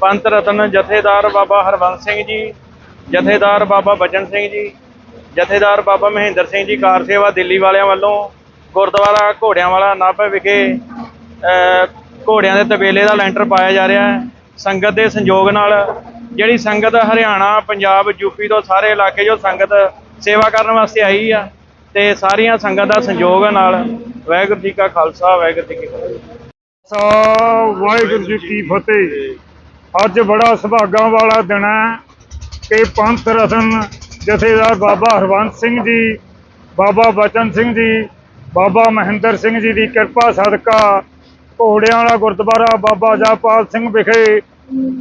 ਪੰਤ ਰਤਨ ਜਥੇਦਾਰ ਬਾਬਾ ਹਰਵੰਸ ਸਿੰਘ ਜੀ, ਜਥੇਦਾਰ ਬਾਬਾ ਬਚਨ ਸਿੰਘ ਜੀ, ਜਥੇਦਾਰ ਬਾਬਾ ਮਹਿੰਦਰ ਸਿੰਘ ਜੀ ਕਾਰ ਸੇਵਾ ਦਿੱਲੀ ਵਾਲਿਆਂ ਵੱਲੋਂ ਗੁਰਦੁਆਰਾ ਘੋੜਿਆਂ ਵਾਲਾ ਨਾਭਾ ਵਿਖੇ ਘੋੜਿਆਂ ਦੇ ਤਬੇਲੇ ਦਾ ਲੈਂਟਰ ਪਾਇਆ ਜਾ ਰਿਹਾ ਹੈ। ਸੰਗਤ ਦੇ ਸੰਯੋਗ ਨਾਲ ਜਿਹੜੀ ਸੰਗਤ ਹਰਿਆਣਾ, ਪੰਜਾਬ, ਯੂਪੀ ਤੋਂ ਸਾਰੇ ਇਲਾਕੇ ਜੋ ਸੰਗਤ ਸੇਵਾ ਕਰਨ ਵਾਸਤੇ ਆਈ ਆ ਤੇ ਸਾਰੀਆਂ ਸੰਗਤ ਦਾ ਸੰਯੋਗ ਨਾਲ ਵਾਹਿਗੁਰੂ ਜੀ ਕਾ ਖਾਲਸਾ, ਵਾਹਿਗੁਰੂ ਜੀ ਕੀ ਫਤਿਹ। ਸਾ ਵਾਹਿਗੁਰੂ ਜੀ ਕੀ ਫਤਿਹ। ਅੱਜ ਬੜਾ ਸੁਭਾਗਾਂ ਵਾਲਾ ਦਿਨ ਹੈ ਕਿ ਪੰਥ ਰਤਨ ਜਥੇਦਾਰ ਬਾਬਾ ਹਰਵੰਤ ਸਿੰਘ ਜੀ, ਬਾਬਾ ਬਚਨ ਸਿੰਘ ਜੀ, ਬਾਬਾ ਮਹਿੰਦਰ ਸਿੰਘ ਜੀ ਦੀ ਕਿਰਪਾ ਸਦਕਾ ਘੋੜਿਆਂ ਵਾਲਾ ਗੁਰਦੁਆਰਾ ਬਾਬਾ ਜਾਪਾਲ ਸਿੰਘ ਵਿਖੇ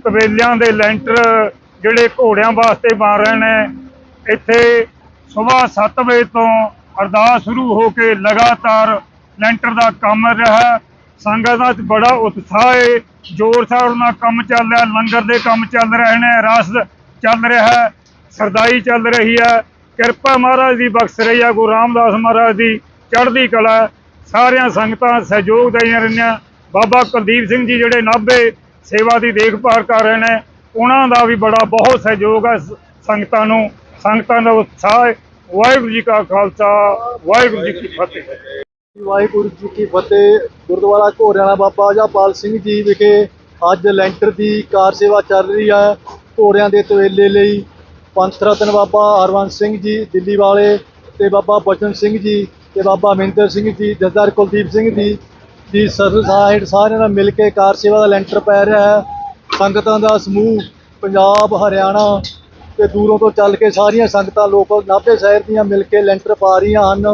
ਤਬੇਲਿਆਂ ਦੇ ਲੈਂਟਰ ਜਿਹੜੇ ਘੋੜਿਆਂ ਵਾਸਤੇ ਬਣ ਰਹੇ ਨੇ, ਇੱਥੇ ਸਵੇਰ 7 ਵਜੇ ਤੋਂ ਅਰਦਾਸ ਸ਼ੁਰੂ ਹੋ ਕੇ ਲਗਾਤਾਰ ਲੈਂਟਰ ਦਾ ਕੰਮ ਰਿਹਾ ਸੰਗਤ ਦਾ ਬੜਾ ਉਤਸ਼ਾਹ ਹੈ ਜ਼ੋਰ ਸ਼ੋਰ ਨਾਲ ਕੰਮ ਚੱਲ ਰਿਹਾ, ਲੰਗਰ ਦੇ ਕੰਮ ਚੱਲ ਰਹੇ ਨੇ, ਰਸ ਚੱਲ ਰਿਹਾ ਹੈ, ਸਰਦਾਈ ਚੱਲ ਰਹੀ ਹੈ। ਕਿਰਪਾ ਮਹਾਰਾਜ ਦੀ ਬਖਸ਼ ਰਹੀ ਹੈ, ਗੁਰੂ ਰਾਮਦਾਸ ਮਹਾਰਾਜ ਦੀ ਚੜ੍ਹਦੀ ਕਲਾ ਹੈ। ਸਾਰੀਆਂ ਸੰਗਤਾਂ ਸਹਿਯੋਗ ਦੇਈਆਂ ਰਹੀਆਂ। ਬਾਬਾ ਕੁਲਦੀਪ ਸਿੰਘ ਜੀ ਜਿਹੜੇ ਨਾਭੇ ਸੇਵਾ ਦੀ ਦੇਖਭਾਲ ਕਰ ਰਹੇ ਨੇ, ਉਹਨਾਂ ਦਾ ਵੀ ਬੜਾ ਬਹੁਤ ਸਹਿਯੋਗ ਹੈ ਸੰਗਤਾਂ ਨੂੰ। ਸੰਗਤਾਂ ਦਾ ਉਤਸ਼ਾਹ ਹੈ। ਵਾਹਿਗੁਰੂ ਜੀ ਕਾ ਖਾਲਸਾ, ਵਾਹਿਗੁਰੂ ਜੀ ਕੀ ਫਤਿਹ। ਵਾਹਿਗੁਰੂ ਜੀ ਕੀ ਫਤਿਹ। ਗੁਰਦੁਆਰਾ ਘੋੜਿਆਣਾ ਬਾਬਾ ਜਾਪਾਲ ਸਿੰਘ ਜੀ ਵਿਖੇ ਅੱਜ ਲੈਂਟਰ ਦੀ ਕਾਰ ਸੇਵਾ ਚੱਲ ਰਹੀ ਹੈ। ਘੋੜਿਆਂ ਦੇ ਤਵੇਲੇ ਲਈ ਪੰਥ ਰਤਨ ਬਾਬਾ ਹਰਵੰਸ ਸਿੰਘ ਜੀ ਦਿੱਲੀ ਵਾਲੇ ਤੇ ਬਾਬਾ ਬਚਨ ਸਿੰਘ ਜੀ ਤੇ ਬਾਬਾ ਮਹਿੰਦਰ ਸਿੰਘ ਜੀ ਜਥੇਦਾਰ ਕੁਲਦੀਪ ਸਿੰਘ ਜੀ ਦੀ ਸਰਸਾਈਡ ਸਾਰਿਆਂ ਨਾਲ ਮਿਲ ਕੇ ਕਾਰ ਸੇਵਾ ਦਾ ਲੈਂਟਰ ਪੈ ਰਿਹਾ ਹੈ। ਸੰਗਤਾਂ ਦਾ ਸਮੂਹ ਪੰਜਾਬ, ਹਰਿਆਣਾ ਤੇ ਦੂਰੋਂ ਤੋਂ ਚੱਲ ਕੇ ਸਾਰੀਆਂ ਸੰਗਤਾਂ ਲੋਕ ਨਾਭੇ ਸ਼ਹਿਰ ਦੀਆਂ ਮਿਲ ਕੇ ਲੈਂਟਰ ਪਾ ਰਹੀਆਂ ਹਨ।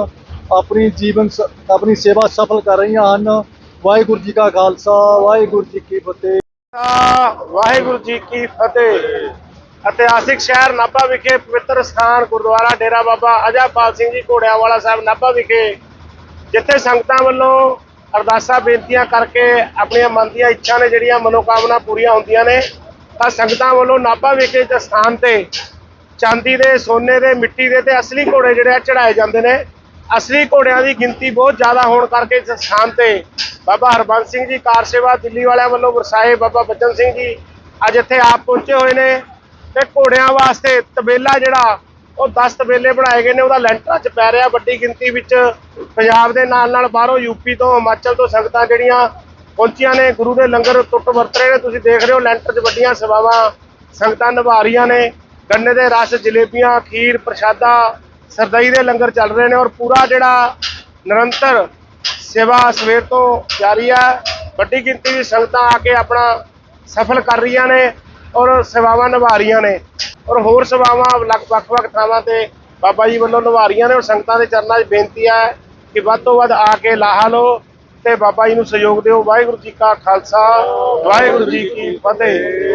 ਆਪਣੀ ਜੀਵਨ ਸ- ਆਪਣੀ ਸੇਵਾ ਸਫਲ ਕਰ ਰਹੀਆਂ ਹਨ। ਵਾਹਿਗੁਰੂ ਜੀ ਕਾ ਖਾਲਸਾ, ਵਾਹਿਗੁਰੂ ਜੀ ਕੀ ਫਤਿਹ। ਵਾਹਿਗੁਰੂ ਜੀ ਕੀ ਫਤਿਹ। ਇਤਿਹਾਸਿਕ ਸ਼ਹਿਰ ਨਾਭਾ ਵਿਖੇ ਪਵਿੱਤਰ ਸਥਾਨ ਗੁਰਦੁਆਰਾ ਡੇਰਾ ਬਾਬਾ ਅਜਾਪਾਲ ਸਿੰਘ ਜੀ ਘੋੜਿਆਂ ਵਾਲਾ ਸਾਹਿਬ ਨਾਭਾ ਵਿਖੇ, ਜਿੱਥੇ ਸੰਗਤਾਂ ਵੱਲੋਂ ਅਰਦਾਸਾਂ, ਬੇਨਤੀਆਂ ਕਰਕੇ ਆਪਣੀਆਂ ਮਨ ਦੀਆਂ ਇੱਛਾ ਨੇ ਜਿਹੜੀਆਂ ਮਨੋਕਾਮਨਾ ਪੂਰੀਆਂ ਹੁੰਦੀਆਂ ਨੇ, ਤਾਂ ਸੰਗਤਾਂ ਵੱਲੋਂ ਨਾਭਾ ਵਿਖੇ ਇਸ ਸਥਾਨ ਤੇ ਚਾਂਦੀ ਦੇ, ਸੋਨੇ ਦੇ, ਮਿੱਟੀ ਦੇ ਤੇ ਅਸਲੀ ਘੋੜੇ ਜਿਹੜੇ ਆ ਚੜਾਏ ਜਾਂਦੇ ਨੇ। ਅਸਲੀ ਘੋੜਿਆਂ ਦੀ ਗਿਣਤੀ ਬਹੁਤ ਜ਼ਿਆਦਾ ਹੋਣ ਕਰਕੇ ਇਸ ਸਥਾਨ ਤੇ ਬਾਬਾ ਹਰਬੰਸ ਸਿੰਘ ਜੀ ਕਾਰ ਸੇਵਾ ਦਿੱਲੀ ਵਾਲਿਆਂ ਵੱਲੋਂ ਵਰਸਾਏ ਬਾਬਾ ਬਚਨ ਸਿੰਘ ਜੀ ਅੱਜ ਇੱਥੇ ਆਪ ਪਹੁੰਚੇ ਹੋਏ ਨੇ ਤੇ ਘੋੜਿਆਂ ਵਾਸਤੇ ਤਬੇਲਾ ਜਿਹੜਾ, ਉਹ 10 ਤਬੇਲੇ ਬਣਾਏ ਗਏ ਨੇ, ਉਹਦਾ ਲੈਂਟਰਾਂ 'ਚ ਪੈ ਰਿਹਾ, ਵੱਡੀ ਗਿਣਤੀ ਵਿੱਚ ਪੰਜਾਬ ਦੇ ਨਾਲ ਨਾਲ ਬਾਹਰੋਂ ਯੂਪੀ ਤੋਂ, ਹਿਮਾਚਲ ਤੋਂ ਸੰਗਤਾਂ ਜਿਹੜੀਆਂ ਪਹੁੰਚੀਆਂ ਨੇ, ਗੁਰੂ ਦੇ ਲੰਗਰ ਟੁੱਟ ਵਰਤ ਰਹੇ ਨੇ, ਤੁਸੀਂ ਦੇਖ ਰਹੇ ਹੋ ਲੈਂਟਰ 'ਚ ਵੱਡੀਆਂ ਸੇਵਾਵਾਂ ਸੰਗਤਾਂ ਨਿਭਾ ਰਹੀਆਂ ਨੇ, ਗੰਨੇ ਦੇ ਰਸ, ਜਲੇਬੀਆਂ, ਖੀਰ, ਪ੍ਰਸ਼ਾਦਾ ਸਰਦਈ ਦੇ ਲੰਗਰ ਚੱਲ ਰਹੇ ਨੇ ਔਰ ਪੂਰਾ ਜਿਹੜਾ ਨਿਰੰਤਰ ਸੇਵਾ ਸਵੇਰ ਤੋਂ ਜਾਰੀ ਹੈ। ਵੱਡੀ ਗਿਣਤੀ ਦੀ ਸੰਗਤਾਂ ਆ ਕੇ ਆਪਣਾ ਸਫਲ ਕਰ ਰਹੀਆਂ ਨੇ ਔਰ ਸੇਵਾਵਾਂ ਨਿਭਾ ਰਹੀਆਂ ਨੇ। ਔਰ ਹੋਰ ਸੇਵਾਵਾਂ ਲਗ ਵੱਖ-ਵੱਖ ਥਾਵਾਂ ਤੇ ਬਾਬਾ ਜੀ ਵੱਲੋਂ ਨਿਭਾ ਰਹੀਆਂ ਨੇ ਔਰ ਸੰਗਤਾਂ ਦੇ ਚਰਨਾਂ 'ਚ ਬੇਨਤੀ ਹੈ ਕਿ ਵੱਧ ਤੋਂ ਵੱਧ ਆ ਕੇ ਲਾਹਾ ਲਓ ਤੇ ਬਾਬਾ ਜੀ ਨੂੰ ਸਹਿਯੋਗ ਦਿਓ। ਵਾਹਿਗੁਰੂ ਜੀ ਕਾ ਖਾਲਸਾ, ਵਾਹਿਗੁਰੂ ਜੀ ਕੀ ਫਤਿਹ।